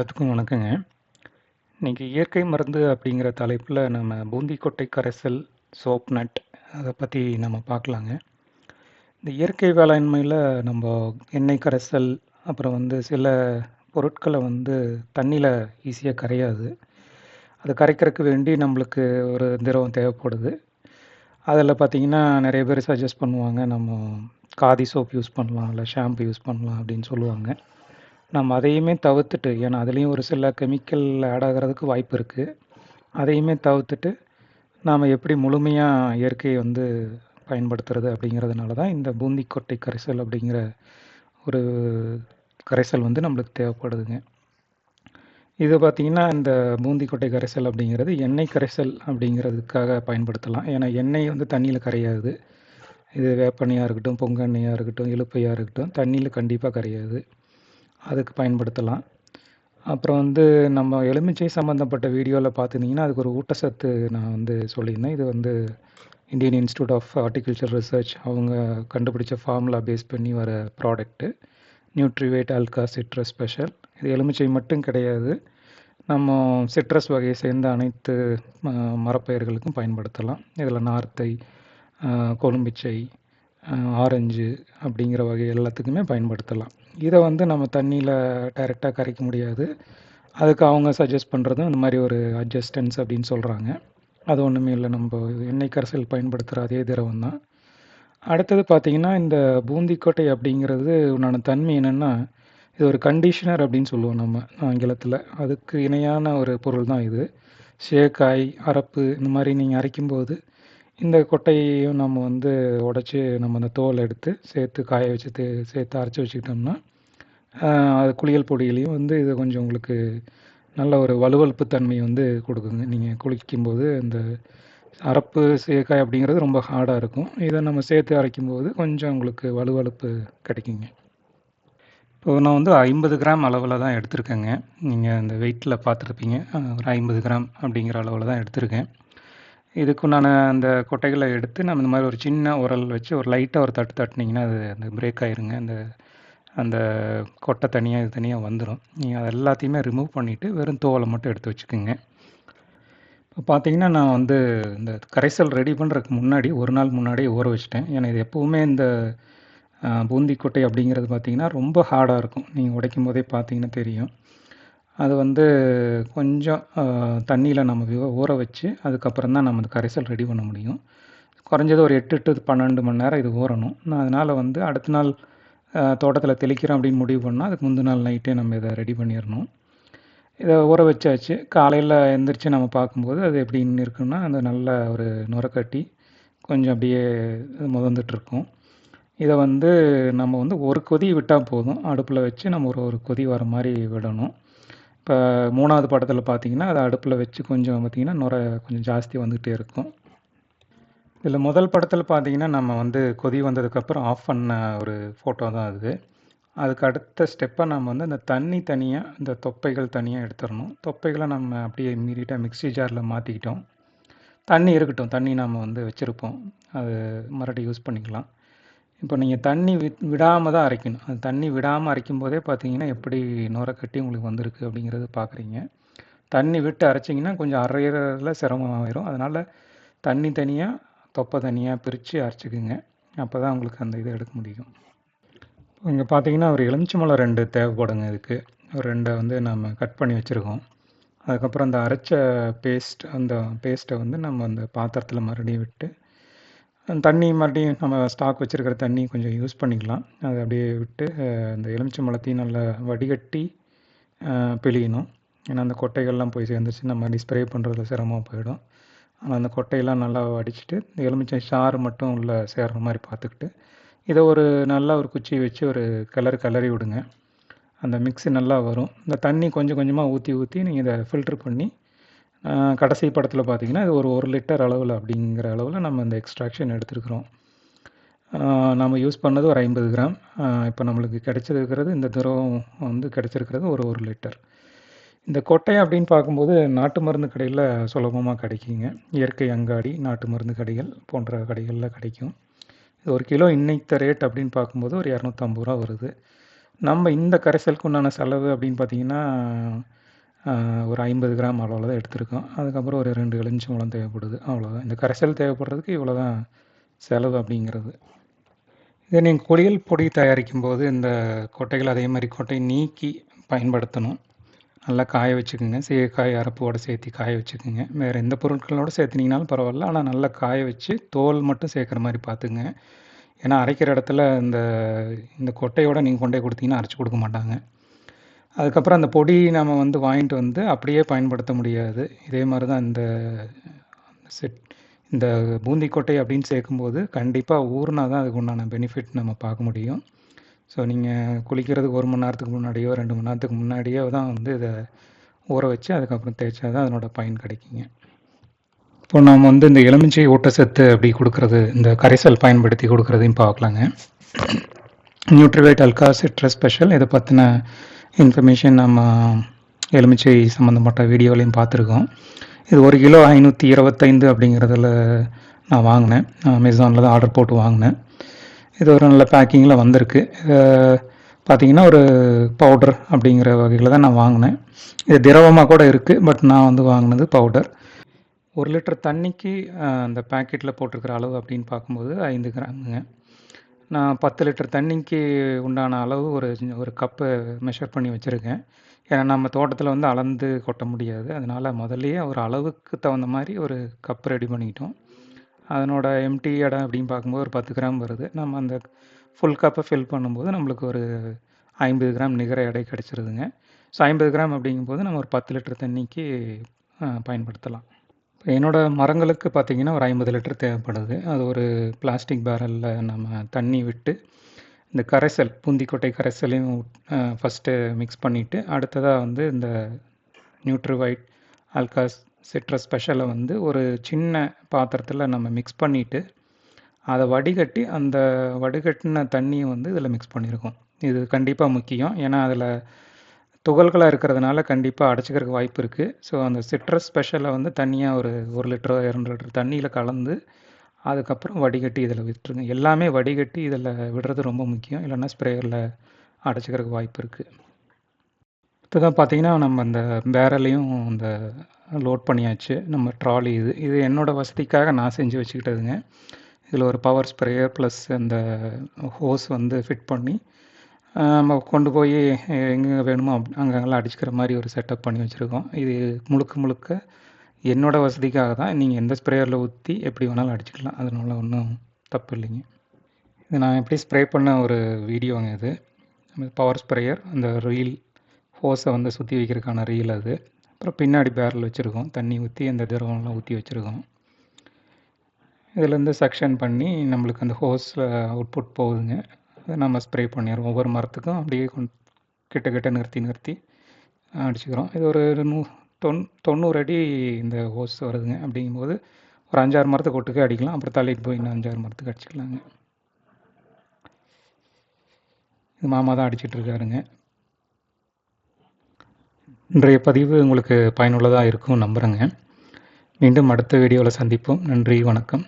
எல்லாத்துக்கும் வணக்கங்க. இன்றைக்கி இயற்கை மருந்து அப்படிங்கிற தலைப்பில் நம்ம பூந்திக்கொட்டை கரைசல், சோப் நட் அதை பற்றி நம்ம பார்க்கலாங்க. இந்த இயற்கை வேளாண்மையில் நம்ம எண்ணெய் கரைசல், அப்புறம் வந்து சில பொருட்களை வந்து தண்ணியில் ஈஸியாக கரையாது. அது கரைக்கிறக்கு வேண்டி நம்மளுக்கு ஒரு திரவம் தேவைப்படுது. அதில் பார்த்தீங்கன்னா, நிறைய பேர் சஜஸ்ட் பண்ணுவாங்க, நம்ம காதி சோப் யூஸ் பண்ணலாம், இல்லை ஷாம்பு யூஸ் பண்ணலாம் அப்படின்னு சொல்லுவாங்க. நம்ம அதையுமே தவிர்த்துட்டு ஏன்னா அதுலேயும் ஒரு சில கெமிக்கல் ஆட் ஆகிறதுக்கு வாய்ப்பு இருக்குது அதையுமே தவிர்த்துட்டு, நாம் எப்படி முழுமையாக இயற்கையை வந்து பயன்படுத்துறது அப்படிங்கிறதுனால தான் இந்த பூந்தி கொட்டை கரைசல் அப்படிங்கிற ஒரு கரைசல் வந்து நம்மளுக்கு தேவைப்படுதுங்க. இது பார்த்தீங்கன்னா, இந்த பூந்தி கொட்டை கரைசல் அப்படிங்கிறது எண்ணெய் கரைசல் அப்படிங்கிறதுக்காக பயன்படுத்தலாம். ஏன்னா எண்ணெய் வந்து தண்ணியில் கரையாது. இது வேப்பெண்ணையாக இருக்கட்டும், பொங்கெண்ணையாக இருக்கட்டும், இழுப்பையாக இருக்கட்டும், தண்ணியில் கண்டிப்பாக கரையாது. அதுக்கு பயன்படுத்தலாம். அப்புறம் வந்து நம்ம எலுமிச்சை சம்மந்தப்பட்ட வீடியோவில் பார்த்துருந்தீங்கன்னா, அதுக்கு ஒரு ஊட்டச்சத்து நான் வந்து சொல்லியிருந்தேன். இது வந்து Indian institute of horticulture research அவங்க கண்டுபிடிச்ச ஃபார்முலா பேஸ் பண்ணி வர product. Nutrivet Alka citrus special. இது எலுமிச்சை மட்டும் கிடையாது. நம்ம சிட்ரஸ் வகையை சேர்ந்த அனைத்து ம மரப்பயிர்களுக்கும் பயன்படுத்தலாம். இதில் நார்த்தை, கொழும்பிச்சை, ஆரஞ்சு அப்படிங்கிற வகை எல்லாத்துக்குமே பயன்படுத்தலாம். இதை வந்து நம்ம தண்ணியில் டைரெக்டாக கரைக்க முடியாது. அதுக்கு அவங்க சஜஸ்ட் பண்ணுறதும் இந்த மாதிரி ஒரு அட்ஜஸ்டன்ஸ் அப்படின்னு சொல்கிறாங்க அது ஒன்றுமே இல்லை நம்ம எண்ணெய் கரைசல் பயன்படுத்துகிற அதே திரவம் தான். அடுத்தது பார்த்திங்கன்னா இந்த பூந்திக்கொட்டை அப்படிங்கிறது உண்டான தன்மை என்னென்னா இது ஒரு கண்டிஷனர் அப்படின்னு சொல்லுவோம் நம்ம ஆங்கிலத்தில் அதுக்கு இணையான ஒரு பொருள் தான் இது. சேக்காய், அரப்பு இந்த மாதிரி நீங்கள் அரைக்கும்போது, இந்த கொட்டையையும் நம்ம வந்து உடச்சி நம்ம அந்த தோலை எடுத்து சேர்த்து காய வச்சு தே சேர்த்து அரைச்சி வச்சுக்கிட்டோம்னா, அது குளியல் பொடியிலையும் வந்து இது கொஞ்சம் உங்களுக்கு நல்ல ஒரு வலுவலுப்பு தன்மை வந்து கொடுக்குங்க நீங்கள் குளிக்கும்போது இந்த அரப்பு, சேக்காய் அப்படிங்கிறது ரொம்ப ஹார்டாக இருக்கும். இதை நம்ம சேர்த்து அரைக்கும்போது கொஞ்சம் உங்களுக்கு வழுவழுப்பு கிடைக்குங்க. இப்போ நான் வந்து 50 கிராம் அளவில் தான் எடுத்திருக்கேங்க. நீங்கள் அந்த வெயிட்டில் பார்த்துருப்பீங்க. ஒரு 50 கிராம் அப்படிங்கிற அளவில் தான் எடுத்திருக்கேன். இதுக்குண்டான அந்த கொட்டைகளை எடுத்து நம்ம இந்த மாதிரி ஒரு சின்ன உரல் வச்சு ஒரு லைட்டாக ஒரு தட்டு தட்டினீங்கன்னா அது அந்த பிரேக் ஆயிருங்க. அந்த அந்த கொட்டை தனியாக இது தனியாக வந்துடும் நீங்கள் அதை எல்லாத்தையுமே ரிமூவ் பண்ணிவிட்டு வெறும் தோலை மட்டும் எடுத்து வச்சுக்கோங்க இப்போ பார்த்தீங்கன்னா, நான் வந்து இந்த கரைசல் ரெடி பண்ணுறதுக்கு முன்னாடி, ஒரு நாள் முன்னாடியே ஊற வச்சுட்டேன். ஏன்னா இது எப்போவுமே இந்த பூந்தி கொட்டை அப்படிங்கிறது பார்த்தீங்கன்னா, ரொம்ப ஹார்டாக இருக்கும். நீங்க உடைக்கும்போதே பார்த்தீங்கன்னா தெரியும். அது வந்து கொஞ்சம் தண்ணியில் நம்ம ஊற வச்சு, அதுக்கப்புறம் தான் நம்ம அந்த கரைசல் ரெடி பண்ண முடியும். குறைஞ்சது ஒரு எட்டு டு பன்னெண்டு மணி நேரம் இது ஊறணும். நான் அதனால் வந்து அடுத்த நாள் தோட்டத்தில் தெளிக்கிறோம் அப்படின்னு முடிவு பண்ணால் அதுக்கு முந்தின நாள் நைட்டே நம்ம இதை ரெடி பண்ணிடணும் இதை ஊற வச்சாச்சு. காலையில் எந்திரிச்சு நம்ம பார்க்கும்போது, அது எப்படின்னு இருக்குன்னா, அந்த நல்ல ஒரு நுரக்கட்டி கட்டி, கொஞ்சம் அப்படியே முதந்துட்டுருக்கும் இதை வந்து நம்ம வந்து ஒரு கொதி விட்டால் போதும். அடுப்பில் வச்சு நம்ம ஒரு ஒரு கொதி வர மாதிரி விடணும். இப்போ மூணாவது படத்தில் பார்த்தீங்கன்னா, அதை அடுப்பில் வச்சு கொஞ்சம் பார்த்தீங்கன்னா, நுரை கொஞ்சம் ஜாஸ்தி வந்துகிட்டே இருக்கும். இதில் முதல் படத்தில் பார்த்தீங்கன்னா, நம்ம வந்து கொதி வந்ததுக்கப்புறம் ஆஃப் பண்ண ஒரு ஃபோட்டோ தான் அது. அதுக்கு அடுத்த ஸ்டெப்பை நம்ம வந்து அந்த தண்ணி தனியாக இந்த தொப்பைகள் தனியாக எடுத்துடணும் தொப்பைகளை நம்ம அப்படியே இம்மீடியட்டாக மிக்ஸி ஜாரில் மாற்றிக்கிட்டோம் தண்ணி இருக்கட்டும். தண்ணி நம்ம வந்து வச்சுருப்போம் அது மறுபடியும் யூஸ் பண்ணிக்கலாம். இப்போ நீங்கள் தண்ணி வி விடாம தான் அரைக்கணும். அது தண்ணி விடாம அரைக்கும்போதே பார்த்தீங்கன்னா, எப்படி நுர கட்டி உங்களுக்கு வந்திருக்கு அப்படிங்கிறது பார்க்குறீங்க. தண்ணி விட்டு அரைச்சிங்கன்னா கொஞ்சம் அரைகிறதுல சிரமமாயிரும். அதனால் தண்ணி தனியாக தொப்பை தனியாக பிரித்து அரைச்சிக்குங்க அரைச்சுக்குங்க. அப்பதான் உங்களுக்கு அந்த இதை எடுக்க முடியும். இங்கே பார்த்தீங்கன்னா, ஒரு எலுமிச்சம்பழம் ரெண்டு தேவைப்படுங்க இதுக்கு. ஒரு ரெண்டை வந்து நம்ம கட் பண்ணி வச்சிருக்கோம். அதுக்கப்புறம் அந்த அரைச்ச பேஸ்ட் அந்த பேஸ்ட்டை வந்து நம்ம அந்த பாத்திரத்தில் மறுபடியும் விட்டு, தண்ணி மறுபடியும் நம்ம ஸ்டாக் வச்சுருக்கிற தண்ணி கொஞ்சம் யூஸ் பண்ணிக்கலாம். அதை அப்படியே விட்டு, அந்த எலுமிச்சை மலத்தையும் நல்லா வடிகட்டி பிழியணும். ஏன்னா, அந்த கொட்டைகள்லாம் போய் சேர்ந்துச்சு நம்ம ஸ்ப்ரே பண்ணுறதுல சிரமமாக போயிடும். ஆனால் அந்த கொட்டையெல்லாம் நல்லா வடிச்சிட்டு இந்த எலுமிச்சை சாறு மட்டும் உள்ளே சேர்ற மாதிரி பார்த்துக்கிட்டு, இதை ஒரு நல்லா ஒரு குச்சி வச்சு ஒரு கலர் கலரி விடுங்க. அந்த மிக்ஸி நல்லா வரும். இந்த தண்ணி கொஞ்சம் கொஞ்சமாக ஊற்றி ஊற்றி நீங்கள் இதை ஃபில்ட்ரு பண்ணி, கடைசி படத்தில் பார்த்திங்கன்னா இது ஒரு ஒரு லிட்டர் அளவில் அப்படிங்கிற அளவில் நம்ம இந்த எக்ஸ்ட்ராக்ஷன் எடுத்துருக்குறோம் நம்ம யூஸ் பண்ணது ஒரு 50 கிராம். இப்போ நம்மளுக்கு கிடைச்சிருக்கிறது இந்த திரவம் வந்து கிடைச்சிருக்கிறது ஒரு ஒரு லிட்டர். இந்த கொட்டை அப்படின்னு பார்க்கும்போது, நாட்டு மருந்து கடையில் சுலபமாக கிடைக்குங்க. இயற்கை அங்காடி, நாட்டு மருந்து கடைகள் போன்ற கடைகளில் கிடைக்கும். இது ஒரு கிலோ இன்னைத்த ரேட் அப்படின்னு பார்க்கும்போது ஒரு இரநூத்தம்பது ரூபா வருது. நம்ம இந்த கரைசலுக்கு உண்டான செலவு அப்படின்னு பார்த்தீங்கன்னா ஒரு ஐம்பது கிராம் அளவில் தான் எடுத்திருக்கோம். அதுக்கப்புறம் ஒரு ரெண்டு எலுமிச்சம்பழம் தேவைப்படுது. அவ்வளோதான் இந்த கரைசல் தேவைப்படுறதுக்கு இவ்வளோ தான் செலவு அப்படிங்கிறது. இதே நீங்கள் குளியல் பொடி தயாரிக்கும் போது இந்த கொட்டைகள் அதே மாதிரி கொட்டை நீக்கி பயன்படுத்தணும். நல்லா காய வச்சுக்கோங்க. சீயக்காய் அரப்போடு சேர்த்து காய வச்சுக்கோங்க. வேறு எந்த பொருட்களோடு சேர்த்துனீங்கனாலும் பரவாயில்ல. ஆனால் நல்லா காய வச்சு தோல் மட்டும் சேர்க்குற மாதிரி பார்த்துங்க ஏன்னா அரைக்கிற இடத்துல இந்த இந்த கொட்டையோடு நீங்கள் கொண்டே கொடுத்தீங்கன்னா அரைச்சி கொடுக்க மாட்டாங்க. அதுக்கப்புறம் அந்த பொடி நம்ம வந்து வாங்கிட்டு வந்து அப்படியே பயன்படுத்த முடியாது. இதே மாதிரி தான் இந்த செட் இந்த பூந்தி கொட்டை அப்படின்னு சேர்க்கும்போது கண்டிப்பாக ஊறினா தான் அதுக்கு உண்டான பெனிஃபிட் நம்ம பார்க்க முடியும். ஸோ நீங்கள் குளிக்கிறதுக்கு ஒரு மணி நேரத்துக்கு முன்னாடியோ ரெண்டு மணி நேரத்துக்கு முன்னாடியோ தான் வந்து இதை ஊற வச்சு அதுக்கப்புறம் தேய்ச்சா தான் அதனோட பயன் கிடைக்குங்க. இப்போ நாம் வந்து இந்த எலுமிச்சை ஊட்டச்சத்து அப்படி கொடுக்குறது இந்த கரைசல் பயன்படுத்தி கொடுக்குறதையும் பார்க்கலாங்க. நியூட்ரிவேட் அல்கா சிட்ரஸ் ஸ்பெஷல் இதை பற்றின இன்ஃபர்மேஷன் நம்ம எலுமிச்சை சம்மந்தப்பட்ட வீடியோலையும் பார்த்துருக்கோம். இது ஒரு கிலோ ஐநூற்றி இருபத்தைந்து அப்படிங்கிறதுல நான் வாங்கினேன். அமேசானில் தான் ஆர்டர் போட்டு வாங்கினேன். இது ஒரு நல்ல பேக்கிங்கில் வந்திருக்கு. பார்த்தீங்கன்னா ஒரு பவுடர் அப்படிங்கிற வகையில் தான் நான் வாங்கினேன். இது திரவமாக கூட இருக்குது பட் நான் வந்து வாங்கினது பவுடர். ஒரு லிட்டர் தண்ணிக்கு அந்த பேக்கெட்டில் போட்டிருக்கிற அளவு அப்படின்னு பார்க்கும்போது ஐந்து கிராமுங்க. நான் பத்து லிட்டர் தண்ணிக்கு உண்டான அளவு ஒரு ஒரு கப்பு மெஷர் பண்ணி வச்சுருக்கேன். ஏன்னா நம்ம தோட்டத்தில் வந்து அளந்து கொட்ட முடியாது. அதனால் முதல்லையே ஒரு அளவுக்கு தகுந்த மாதிரி ஒரு கப் ரெடி பண்ணிக்கிட்டோம் அதனோட எம்டி இடம் அப்படின்னு பார்க்கும்போது ஒரு பத்து கிராம் வருது. நம்ம அந்த ஃபுல் கப்பை ஃபில் பண்ணும்போது நம்மளுக்கு ஒரு ஐம்பது கிராம் நிகர எடை கிடச்சிருதுங்க. ஸோ ஐம்பது கிராம் அப்படிங்கும்போது நம்ம ஒரு பத்து லிட்டர் தண்ணிக்கு பயன்படுத்தலாம். என்னோடய மரங்களுக்கு பார்த்திங்கன்னா ஒரு ஐம்பது லிட்டர் தேவைப்படுது. அது ஒரு பிளாஸ்டிக் பேரலில் நம்ம தண்ணி விட்டு இந்த கரைசல் பூந்திக்கொட்டை கரைசலையும் ஃபஸ்ட்டு மிக்ஸ் பண்ணிவிட்டு அடுத்ததாக வந்து இந்த நியூட்ரிவைட் ஆல்காஸ் சிட்ரஸ் ஸ்பெஷலை வந்து ஒரு சின்ன பாத்திரத்தில் நம்ம மிக்ஸ் பண்ணிவிட்டு அதை வடிகட்டி அந்த வடிகட்டின தண்ணியை வந்து இதில் மிக்ஸ் பண்ணியிருக்கோம் இது கண்டிப்பாக முக்கியம். ஏன்னா அதில் துகள்களாக இருக்கிறதுனால கண்டிப்பாக அடைச்சிக்கிறதுக்கு வாய்ப்பு இருக்குது ஸோ அந்த சிட்ரஸ் ஸ்பெஷலை வந்து தனியாக ஒரு ஒரு லிட்டரோ இரண்டு லிட்டர் தண்ணியில் கலந்து அதுக்கப்புறம் வடிகட்டி இதில் விட்டுருங்க. எல்லாமே வடிகட்டி இதில் விடுறது ரொம்ப முக்கியம். இல்லைன்னா ஸ்ப்ரேயரில் அடைச்சிக்கிறதுக்கு வாய்ப்பு இருக்குது இப்போதான் பார்த்தீங்கன்னா நம்ம அந்த பேரலையும் அந்த லோட் பண்ணியாச்சு. நம்ம ட்ராலி இது. இது என்னோடய வசதிக்காக நான் செஞ்சு வச்சுக்கிட்டதுங்க. இதில் ஒரு பவர் ஸ்ப்ரேயர் ப்ளஸ் அந்த ஹோஸ் வந்து ஃபிட் பண்ணி நம்ம கொண்டு போய் எங்கே வேணுமோ அப் அங்கங்கெல்லாம் அடிச்சுக்கிற மாதிரி ஒரு செட்டப் பண்ணி வச்சுருக்கோம். இது முழுக்க முழுக்க என்னோடய வசதிக்காக தான். நீங்கள் எந்த ஸ்ப்ரேயரில் ஊற்றி எப்படி வேணாலும் அடிச்சுக்கலாம். அதனால ஒன்றும் தப்பு இல்லைங்க. இது நான் எப்படி ஸ்ப்ரே பண்ண ஒரு வீடியோங்க இது. பவர் ஸ்ப்ரேயர் அந்த ரீல் ஹோஸை வந்து சுற்றி வைக்கிறதுக்கான ரீல் அது. அப்புறம் பின்னாடி பேரல் வச்சுருக்கோம். தண்ணி ஊற்றி அந்த திரவம்லாம் ஊற்றி வச்சுருக்கோம். இதுலேருந்து செக்ஷன் பண்ணி நம்மளுக்கு அந்த ஹோஸில் அவுட்புட் போகுதுங்க. நம்ம ஸ்ப்ரே பண்ணிடுறோம். ஒவ்வொரு மரத்துக்கும் அப்படியே கிட்ட கிட்ட நிறுத்தி நிறுத்தி அடிச்சுக்கிறோம். இது ஒரு நூ தொண் தொண்ணூறு அடி இந்த ஹோஸ் வருதுங்க. அப்படிங்கும்போது ஒரு அஞ்சாறு மரத்துக்கு ஒட்டுக்கே அடிக்கலாம். அப்புறம் தள்ளிட்டு போய் இன்னும் அஞ்சாறு மரத்துக்கு அடிச்சுக்கலாங்க. இது மாமா தான் அடிச்சிட்ருக்காருங்க இன்றைய பதிவு உங்களுக்கு பயனுள்ளதாக இருக்கும் நம்புகிறேங்க மீண்டும் அடுத்த வீடியோவில் சந்திப்போம். நன்றி வணக்கம்.